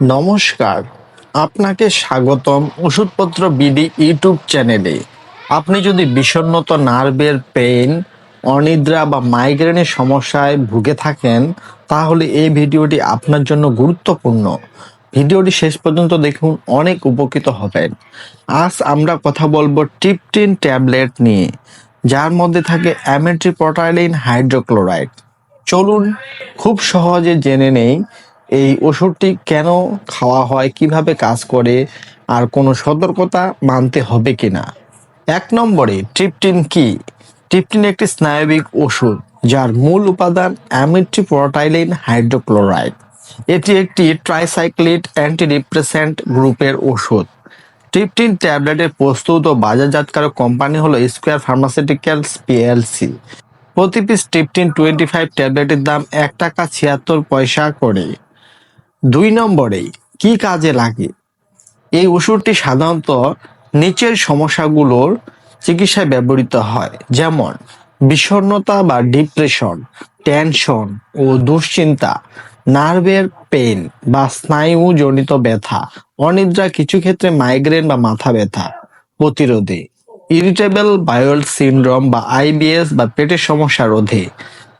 নমস্কার, আপনাকে স্বাগতম ওষুধপত্র বিডি ইউটিউব চ্যানেলে। আপনি যদি বিষণ্ণত নার্ভের পেইন, অনিদ্রা বা মাইগ্রেনের সমস্যায় ভুগে থাকেন, তাহলে এই ভিডিওটি আপনার জন্য গুরুত্বপূর্ণ। ভিডিওটি শেষ পর্যন্ত দেখুন, অনেক উপকৃত হবেন। আজ আমরা কথা বলব টিপটিন ট্যাবলেট নিয়ে, যার মধ্যে থাকে অ্যামেট্রিপোটাইলিন হাইড্রোক্লোরাইড। চলুন, খুব সহজে জেনে নেই এই ওষুধটি কেন খাওয়া হয়, কীভাবে কাজ করে, আর কোনো সতর্কতা মানতে হবে কিনা? এক নম্বরে, ট্রিপটিন কি? ট্রিপটিন একটি স্নায়বিক ওষুধ, যার মূল উপাদান অ্যামিট্রিপ্রোটাইলিন হাইড্রোক্লোরাইড। এটি একটি ট্রাইসাইক্লিড অ্যান্টিডিপ্রেসেন্ট গ্রুপের ওষুধ। ট্রিপটিন ট্যাবলেটের প্রস্তুত ও বাজারজাতকারক কোম্পানি হলো স্কোয়ার ফার্মাসিউটিক্যালস পিএলসি। প্রতি পিস ট্রিপটিন টোয়েন্টি ফাইভ ট্যাবলেটের দাম এক টাকা ছিয়াত্তর পয়সা করে। দুই নম্বরে কি কাজে লাগে? এই ওষুধটি সাধারণত নিচের সমস্যাগুলোর চিকিৎসায় ব্যবহৃত হয়, যেমন বিষণ্ণতা বা ডিপ্রেশন টেনশন ও দুশ্চিন্তা নার্ভের পেন বা স্নায়ুজনিত ব্যথা, অনিদ্রা কিছু ক্ষেত্রে মাইগ্রেন বা মাথা ব্যথা, প্রতিরোধে ইরিটেবল বায়োল সিনড্রোম বা আইবিএস বা পেটের সমস্যা রোধে,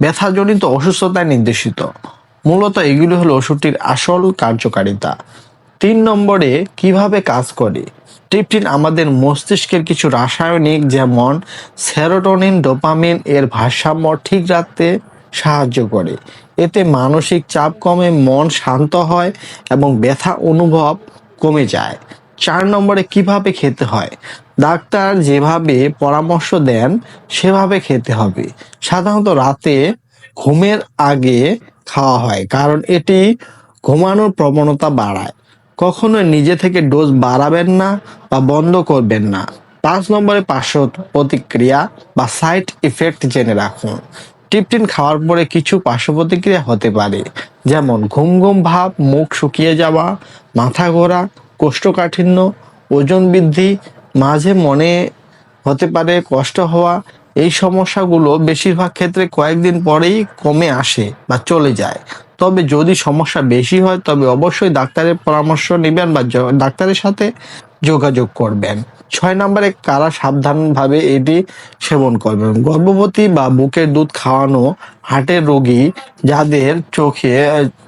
ব্যথাজনিত অসুস্থতায় নির্দেশিত। মূলত এগুলি হলো ওষুধটির আসল কার্যকারিতা। তিন নম্বরে, কীভাবে কাজ করে? ট্রিপটিন আমাদের মস্তিষ্কের কিছু রাসায়নিক, যেমন সেরোটোনিন, ডোপামিন এর ভারসাম্য ঠিক রাখতে সাহায্য করে। এতে মানসিক চাপ কমে, মন শান্ত হয় এবং ব্যথা অনুভব কমে যায়। চার নম্বরে, কীভাবে খেতে হয়? ডাক্তার যেভাবে পরামর্শ দেন, সেভাবে খেতে হবে। সাধারণত রাতে ঘুমের আগে খাওয়া হয়, কারণ এটি ঘুমানোর প্রবণতা বাড়ায়। কখনো নিজে থেকে ডোজ বাড়াবেন না বা বন্ধ করবেন না। পাঁচ নম্বরে পার্শ্ব প্রতিক্রিয়া বা সাইড ইফেক্ট জেনে রাখুন। টিপটিন খাওয়ার পরে কিছু পার্শ্ব প্রতিক্রিয়া হতে পারে, যেমন ঘুম ঘুম ভাব, মুখ শুকিয়ে যাওয়া, মাথা ঘোরা, কোষ্ঠকাঠিন্য, ওজন বৃদ্ধি, মাঝে মনে হতে পারে কষ্ট হওয়া এই সমস্যাগুলো বেশিরভাগ ক্ষেত্রে কয়েকদিন পরেই কমে আসে বা চলে যায়। তবে যদি সমস্যা বেশি হয়, তবে অবশ্যই ডাক্তারের পরামর্শ নেবেন বা ডাক্তারের সাথে যোগাযোগ করবেন। ছয় নম্বরে কারা সাবধানভাবে এটি সেবন করবেন? গর্ভবতী বা বুকের দুধ খাওয়ানো হার্টের রোগী যাদের চোখে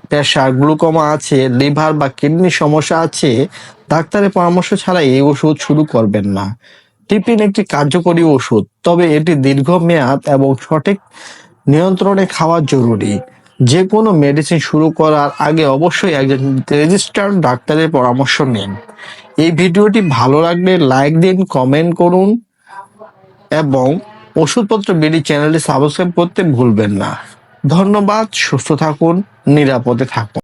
প্রেশার গ্লুকোমা আছে, লিভার বা কিডনির সমস্যা আছে, ডাক্তারের পরামর্শ ছাড়া এই ওষুধ শুরু করবেন না। টিপিন একটি কার্যকরী ওষুধ, তবে এটি দীর্ঘমেয়াদ এবং সঠিক নিয়ন্ত্রণে খাওয়া জরুরি। যে কোনো মেডিসিন শুরু করার আগে অবশ্যই একজন রেজিস্টার্ড ডাক্তারের পরামর্শ নিন। এই ভিডিওটি ভালো লাগলে লাইক দিন কমেন্ট করুন এবং ওষুধপত্র বিডি চ্যানেলটি সাবস্ক্রাইব করতে ভুলবেন না। ধন্যবাদ, সুস্থ থাকুন, নিরাপদে থাকুন।